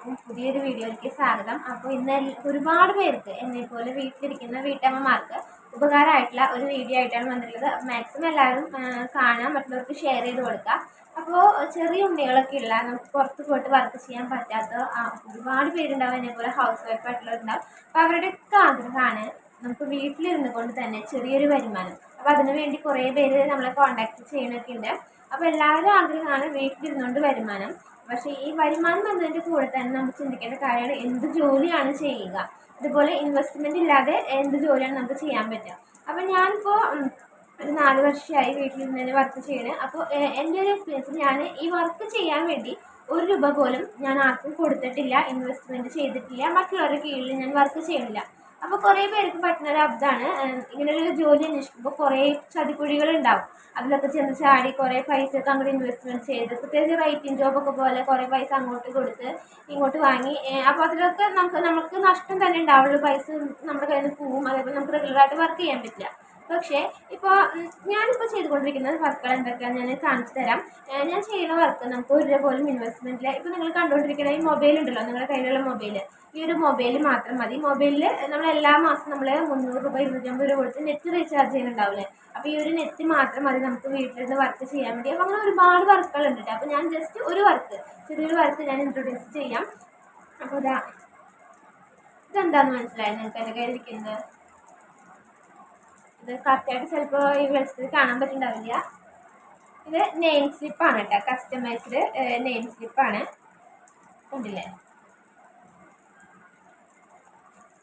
എല്ലാവർക്കും പുതിയൊരു വീഡിയോയിലേക്ക് സ്വാഗതം. അപ്പോൾ ഇന്ന് ഒരുപാട് പേർക്ക് എന്നെ പോലെ വീട്ടിലിരിക്കുന്ന വീട്ടമ്മമാർക്ക് ഉപകാരമായിട്ടുള്ള ഒരു വീഡിയോ ആയിട്ടാണ് വന്നിട്ടുള്ളത്. മാക്സിമം എല്ലാവരും കാണാം കാണാൻ മറ്റുള്ളവർക്ക് ഷെയർ ചെയ്ത് കൊടുക്കുക അപ്പോൾ ചെറിയ ഉണ്ണികളൊക്കെ ഉള്ള നമുക്ക് പുറത്ത് പോയിട്ട് വർക്ക് ചെയ്യാൻ പറ്റാത്ത ഒരുപാട് പേരുണ്ടാവും എന്നെ പോലെ ഹൗസ് വൈഫ് ആയിട്ടുള്ളവരുണ്ടാവും. അപ്പോൾ അവരുടെയൊക്കെ ആഗ്രഹമാണ് നമുക്ക് വീട്ടിലിരുന്ന് കൊണ്ട് തന്നെ ചെറിയൊരു വരുമാനം. അപ്പോൾ അതിനു വേണ്ടി കുറേ പേര് നമ്മളെ കോണ്ടാക്ട് ചെയ്യണൊക്കെ ഉണ്ട്. അപ്പോൾ എല്ലാവരും ആഗ്രഹമാണ് വീട്ടിലിരുന്നുകൊണ്ട് വരുമാനം. പക്ഷേ ഈ വരുമാനം വന്നതിന്റെ കൂടെ തന്നെ നമുക്ക് ചിന്തിക്കേണ്ട കാര്യമാണ് എന്ത് ജോലിയാണ് ചെയ്യുക. ഇതുപോലെ ഇൻവെസ്റ്റ്മെന്റ് ഇല്ലാതെ എന്ത് ജോലിയാണ് നമുക്ക് ചെയ്യാൻ പറ്റുക. അപ്പം ഞാനിപ്പോൾ ഒരു നാല് വർഷമായി വീട്ടിൽ നിന്ന് തന്നെ വർക്ക് ചെയ്യണേ അപ്പോൾ എന്റെ ഒരു എക്സ്പീരിയൻസ് ഞാൻ ഈ വർക്ക് ചെയ്യാൻ വേണ്ടി ഒരു രൂപ പോലും ഞാൻ ആർക്കും കൊടുത്തിട്ടില്ല ഇൻവെസ്റ്റ്മെന്റ് ചെയ്തിട്ടില്ല. മറ്റുള്ളവരുടെ കീഴിൽ ഞാൻ വർക്ക് ചെയ്യണില്ല അപ്പോൾ കുറേ പേർക്ക് പറ്റുന്ന ഒരു അബ്ദാണ്. ഇങ്ങനെ ഒരു ജോലി അന്വേഷിക്കുമ്പോൾ കുറേ ചതിക്കുഴികൾ ഉണ്ടാവും അതിലൊക്കെ ചെന്ന് ചാടി കുറേ പൈസ ഒക്കെ അങ്ങോട്ട് ഇൻവെസ്റ്റ്മെന്റ് ചെയ്ത് പ്രത്യേകിച്ച് റൈറ്റിംഗ് ജോബൊക്കെ പോലെ കുറേ പൈസ അങ്ങോട്ട് കൊടുത്ത് ഇങ്ങോട്ട് വാങ്ങി. അപ്പോൾ അതിലൊക്കെ നമുക്ക് നമുക്ക് നഷ്ടം തന്നെ ഉണ്ടാവുള്ളൂ. പൈസ നമ്മുടെ കയ്യിൽ നിന്ന് പോവും. അതേപോലെ നമുക്ക് റെഗുലറായിട്ട് വർക്ക് ചെയ്യാൻ പറ്റില്ല. പക്ഷേ ഇപ്പോൾ ഞാനിപ്പോൾ ചെയ്തുകൊണ്ടിരിക്കുന്ന വർക്കുകൾ എന്തൊക്കെയാണെന്ന് ഞാൻ കാണിച്ചു തരാം. ഞാൻ ചെയ്യുന്ന വർക്ക് നമുക്ക് ഒരു രൂപ പോലും ഇൻവെസ്റ്റ്മെന്റിൽ ഇപ്പോൾ നിങ്ങൾ കണ്ടുകൊണ്ടിരിക്കുന്ന ഈ മൊബൈൽ ഉണ്ടല്ലോ നിങ്ങളുടെ കയ്യിലുള്ള മൊബൈൽ ഈ ഒരു മൊബൈൽ മാത്രം മതി. മൊബൈലിൽ നമ്മൾ എല്ലാ മാസം നമ്മൾ മുന്നൂറ് രൂപ ഇരുന്നൂറ്റമ്പത് രൂപ കൊടുത്ത് നെറ്റ് റീചാർജ് ചെയ്യുന്നുണ്ടാവില്ലേ? അപ്പോൾ ഈ ഒരു നെറ്റ് മാത്രം മതി നമുക്ക് വീട്ടിലിരുന്ന് വർക്ക് ചെയ്യാൻ വേണ്ടി. അപ്പോൾ അങ്ങനെ ഒരുപാട് വർക്കുകൾ കേട്ടോ. അപ്പോൾ ഞാൻ ജസ്റ്റ് ഒരു വർക്ക് ചെറിയൊരു വർക്ക് ഞാൻ ഇൻട്രൊഡ്യൂസ് ചെയ്യാം. അപ്പോൾ ഇതാ ഇതെന്താണെന്ന് മനസ്സിലായി? നിങ്ങൾക്ക് എന്റെ കയ്യിലിരിക്കുന്നത് ഇത് കറക്റ്റായിട്ട് ചിലപ്പോൾ ഈ വെളിച്ചത്തിൽ കാണാൻ പറ്റുന്നുണ്ടാവില്ല ഇത് നെയിം സ്ലിപ്പാണ് കേട്ടോ കസ്റ്റമൈസ്ഡ് നെയിം സ്ലിപ്പാണ് ഉണ്ടല്ലേ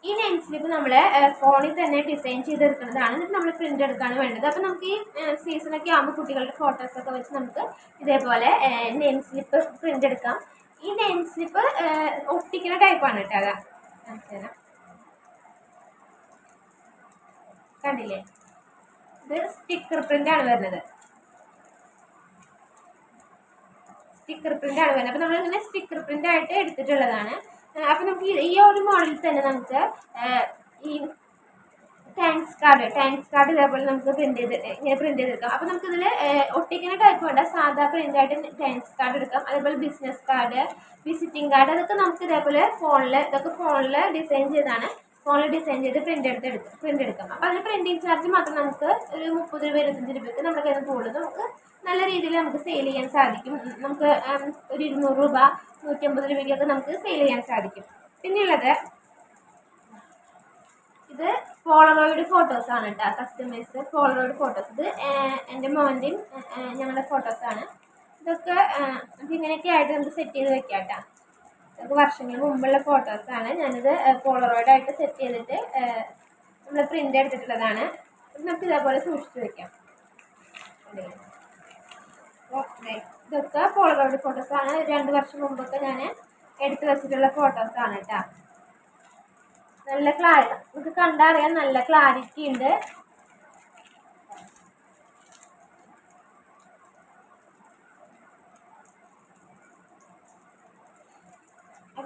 ഈ നെയിം സ്ലിപ്പ് നമ്മൾ ഫോണിൽ തന്നെ ഡിസൈൻ ചെയ്തെടുക്കുന്നതാണ്. എന്നിട്ട് നമ്മൾ പ്രിന്റ് എടുക്കാണ് വേണ്ടത്. അപ്പോൾ നമുക്ക് ഈ സീസണൊക്കെ ആകുമ്പോൾ കുട്ടികളുടെ ഫോട്ടോസൊക്കെ വെച്ച് നമുക്ക് ഇതേപോലെ നെയിം സ്ലിപ്പ് പ്രിന്റ് എടുക്കാം. ഈ നെയിം സ്ലിപ്പ് ഒട്ടിക്കുന്ന ടൈപ്പാണ് കേട്ടോ അതാ തരാം കണ്ടില്ലേ? ഇത് സ്റ്റിക്കർ പ്രിന്റ് ആണ് വരുന്നത്. സ്റ്റിക്കർ പ്രിന്റ് ആണ് വരുന്നത്. അപ്പൊ നമ്മൾ ഇങ്ങനെ സ്റ്റിക്കർ പ്രിന്റ് ആയിട്ട് എടുത്തിട്ടുള്ളതാണ്. അപ്പോൾ അപ്പൊ നമുക്ക് ഈ- ഒരു മോഡലിൽ തന്നെ നമുക്ക് ഈ ടാങ്ക്സ് കാർഡ് ടാങ്ക്സ് കാർഡ് ഇതേപോലെ നമുക്ക് പ്രിന്റ് ചെയ്ത് ഇങ്ങനെ പ്രിന്റ് ചെയ്തെടുക്കാം. അപ്പൊ നമുക്ക് ഇതിൽ ഒട്ടിക്കുന്ന ടൈപ്പ് വേണ്ട. സാധാ പ്രിന്റ് ആയിട്ട് ടാങ്ക്സ് കാർഡ് എടുക്കാം. അതേപോലെ ബിസിനസ് കാർഡ് വിസിറ്റിംഗ് കാർഡ് അതൊക്കെ നമുക്ക് ഇതേപോലെ ഫോണിൽ ഇതൊക്കെ ഫോണിൽ ഡിസൈൻ ചെയ്താണ് ഫോണിൽ ഡിസൈൻ ചെയ്ത് പ്രിന്റ് എടുത്ത് എടുത്ത് പ്രിന്റ് എടുക്കാം. അപ്പോൾ അതിന് പ്രിന്റിംഗ് ചാർജ് മാത്രം നമുക്ക് ഒരു മുപ്പത് രൂപ ഇരുപത്തഞ്ച് രൂപയ്ക്ക് നമ്മുടെ കയ്യിൽ കൂടുതൽ നമുക്ക് നല്ല രീതിയിൽ നമുക്ക് സെയിൽ ചെയ്യാൻ സാധിക്കും. നമുക്ക് ഒരു ഇരുന്നൂറ് രൂപ നൂറ്റമ്പത് രൂപയ്ക്കൊക്കെ നമുക്ക് സെയിൽ ചെയ്യാൻ സാധിക്കും. പിന്നെയുള്ളത് ഇത് പോളറോയിഡ് ഫോട്ടോസ് ആണ് കേട്ടോ കസ്റ്റമേഴ്സ് പോളറോയിഡ് ഫോട്ടോസ് ഇത് എന്റെ മോന്റെയും ഞങ്ങളുടെ ഫോട്ടോസ് ആണ്. ഇതൊക്കെ ഇങ്ങനെയൊക്കെ ആയിട്ട് നമുക്ക് സെറ്റ് ചെയ്ത് വെക്കാം കേട്ടോ ഇതൊക്കെ വർഷങ്ങൾക്ക് മുമ്പുള്ള ഫോട്ടോസ് ആണ്. ഞാനിത് പോളറോയിഡ് ആയിട്ട് സെറ്റ് ചെയ്തിട്ട് നമ്മൾ പ്രിന്റ് എടുത്തിട്ടുള്ളതാണ്. നമുക്ക് ഇതേപോലെ സൂക്ഷിച്ചു ദേ, ഇതൊക്കെ പോളറോയിഡ് ഫോട്ടോസ് ആണ്. രണ്ട് വർഷം മുമ്പൊക്കെ ഞാൻ എടുത്തു വെച്ചിട്ടുള്ള ഫോട്ടോസ് ആണ് കേട്ടോ നല്ല ക്ലാരി നമുക്ക് കണ്ടറിയാൻ നല്ല ക്ലാരിറ്റി ഉണ്ട്.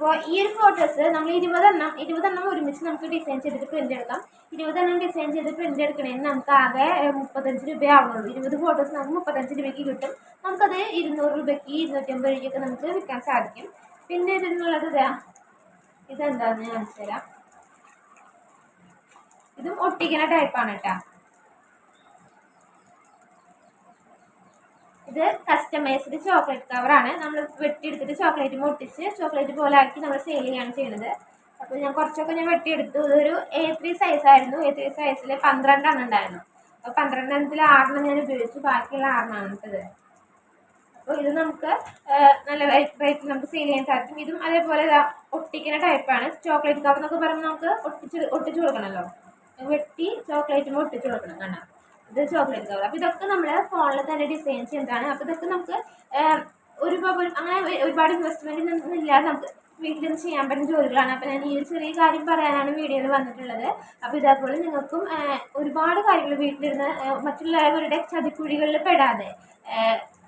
അപ്പോൾ ഈ ഒരു ഫോട്ടോസ് നമ്മൾ ഇരുപതെണ്ണം ഇരുപതെണ്ണം ഒരുമിച്ച് നമുക്ക് ഡിസൈൻ ചെയ്തിട്ട് പ്രിന്റ് എടുക്കാം. ഇരുപതെണ്ണം ഡിസൈൻ ചെയ്ത് പ്രിന്റ് എടുക്കണമെങ്കിൽ നമുക്ക് ആകെ മുപ്പത്തഞ്ച് രൂപയാവുള്ളൂ. ഇരുപത് ഫോട്ടോസ് നമുക്ക് മുപ്പത്തഞ്ച് രൂപയ്ക്ക് കിട്ടും. നമുക്കത് ഇരുന്നൂറ് രൂപയ്ക്ക് ഇരുന്നൂറ്റമ്പത് രൂപയ്ക്ക് നമുക്ക് വിൽക്കാൻ സാധിക്കും. പിന്നെ ഇതിനുള്ളത് ഇതാ. ഇതെന്താന്ന് ഞാൻ കാണിച്ചു തരാം ഇതും ഒട്ടിക്കുന്ന ടൈപ്പാണ് കേട്ടോ. ഇത് കസ്റ്റമൈസ്ഡ് ചോക്ലേറ്റ് കവറാണ് നമ്മൾ വെട്ടിയെടുത്തിട്ട് ചോക്ലേറ്റ് മുട്ടിച്ച് ചോക്ലേറ്റ് പോലെ ആക്കി നമ്മൾ സെയിൽ ചെയ്യാണ് ചെയ്യുന്നത്. അപ്പോൾ ഞാൻ കുറച്ചൊക്കെ ഞാൻ വെട്ടിയെടുത്തു. ഇതൊരു എ ത്രീ സൈസായിരുന്നു എ ത്രീ സൈസിൽ പന്ത്രണ്ടെണ്ണം ഉണ്ടായിരുന്നു. അപ്പോൾ പന്ത്രണ്ടെണ്ണത്തിൽ ആറെണ്ണം ഞാൻ ഉപയോഗിച്ചു. ബാക്കിയുള്ള ആറെണ്ണമാണ് ഇട്ടത് അപ്പോൾ ഇത് നമുക്ക് നല്ല റേറ്റിൽ നമുക്ക് സെയിൽ ചെയ്യാൻ സാധിക്കും. ഇതും അതേപോലെ ഒട്ടിക്കുന്ന ടൈപ്പാണ് ചോക്ലേറ്റ് കവർ എന്നൊക്കെ പറയുമ്പോൾ നമുക്ക് ഒട്ടിച്ച് ഒട്ടിച്ച് കൊടുക്കണമല്ലോ വെട്ടി ചോക്ലേറ്റും ഒട്ടിച്ച് കൊടുക്കണം. കണ്ടോ? ഇത് ചോക്ലേറ്റ് കവർ അപ്പോൾ ഇതൊക്കെ നമ്മൾ ഫോണിൽ തന്നെ ഡിസൈൻ ചെയ്യുന്നതാണ് അപ്പോൾ ഇതൊക്കെ നമുക്ക് ഒരു അങ്ങനെ ഒരുപാട് ഇൻവെസ്റ്റ്മെന്റ് ഇല്ലാതെ നമുക്ക് വീട്ടിൽ നിന്ന് ചെയ്യാൻ പറ്റുന്ന ജോലികളാണ്. അപ്പോൾ ഞാൻ ഈ ഒരു ചെറിയ കാര്യം പറയാനാണ് വീഡിയോയിൽ വന്നിട്ടുള്ളത്. അപ്പോൾ ഇതേപോലെ നിങ്ങൾക്കും ഒരുപാട് കാര്യങ്ങൾ വീട്ടിലിരുന്ന് മറ്റുള്ളവരുടെ ചതിക്കുഴികളിൽ പെടാതെ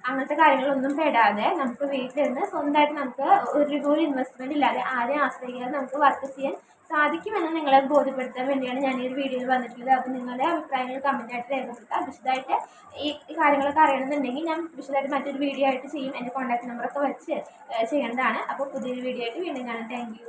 അങ്ങനത്തെ കാര്യങ്ങളൊന്നും പെടാതെ നമുക്ക് വീട്ടിലിരുന്ന് സ്വന്തമായിട്ട് നമുക്ക് ഒരു രൂപ പോലും ഇൻവെസ്റ്റ്മെന്റ് ഇല്ലാതെ ആരെയും ആശ്രയിക്കാതെ നമുക്ക് വർക്ക് ചെയ്യാൻ സാധിക്കുമെന്ന് നിങ്ങളെ ബോധ്യപ്പെടുത്താൻ വേണ്ടിയാണ് ഞാൻ ഈ ഒരു വീഡിയോയിൽ വന്നിട്ടുള്ളത്. അപ്പോൾ നിങ്ങളുടെ അഭിപ്രായങ്ങൾ കമന്റായിട്ട് രേഖപ്പെടുത്തുക വിശദമായിട്ട് ഈ കാര്യങ്ങളൊക്കെ അറിയണമെന്നുണ്ടെങ്കിൽ ഞാൻ വിശദമായിട്ട് മറ്റൊരു വീഡിയോ ആയിട്ട് ചെയ്യും. എന്റെ കോൺടാക്ട് നമ്പറൊക്കെ വെച്ച് ചെയ്യേണ്ടതാണ്. അപ്പോൾ പുതിയൊരു വീഡിയോ ആയിട്ട് വീണ്ടും കാണാം. താങ്ക്